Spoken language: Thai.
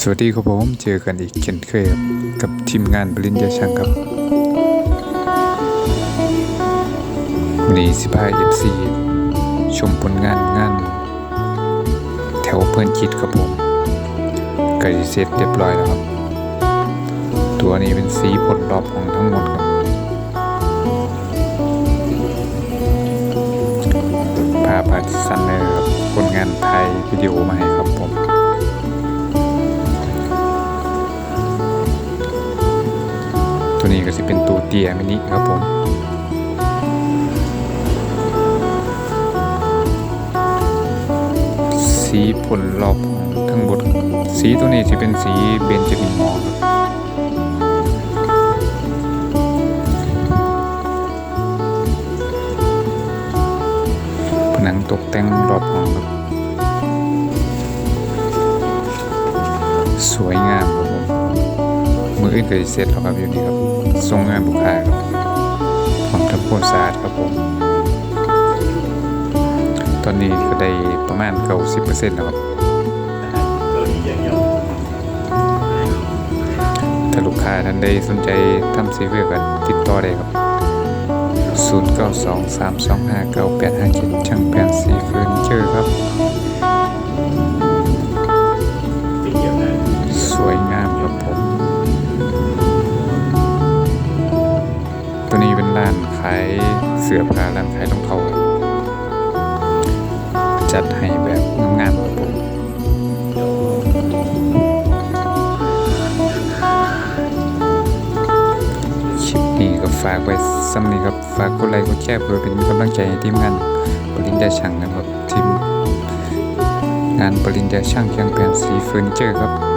สวัสดีครับผมเจอกันอีกเช่นเคยกับทีมงานปริญญาช่างครับวันนี้สิบห้าเอฟซีชมผลงานงาน แถวเพื่อนคิดครับผมกระดิเสร็จเรียบร้อยแล้วครับ ตัวนี้เป็นสีผลรอบของทั้งหมดครับ ตัวนี้ก็จะเป็นตัวเตียมินิครับผมสีผลรอบทั้งหมดสีตัวนี้จะเป็นสีเบนจามินมอร์ครับผนังตกแต่งรอบห้องครับสวยงามครับผมมืออื่นก็สิเสร็จแล้วครับอยู่นี่ครับ ส่งงานบุคคาครับพร้อมทำความสะอาดครับผม ตอนนี้ก็ได้ประมาณเก้าสิบเปอร์เซ็นต์แล้วครับถ้าลูกค้าท่านใดสนใจทำซีเวียกันติดต่อได้ครับ 0 9 2 3 2 5 9 8 5 7 ช่างแผนสีเฟอร์นิเจอร์ ร้านขายเสื้อผ้าร้านขายรองเท้าครับจัดให้แบบงามๆครับผมคลิปนี้ก็ฝากไว้ซ้ำนี้ครับ ฝากกดไลค์กดแชร์เพื่อเป็นกำลังใจให้ทีมงานปริญญาช่างนะครับทีมงานปริญญาช่างเครื่องแผ่นสีเฟอร์นิเจอร์ครับ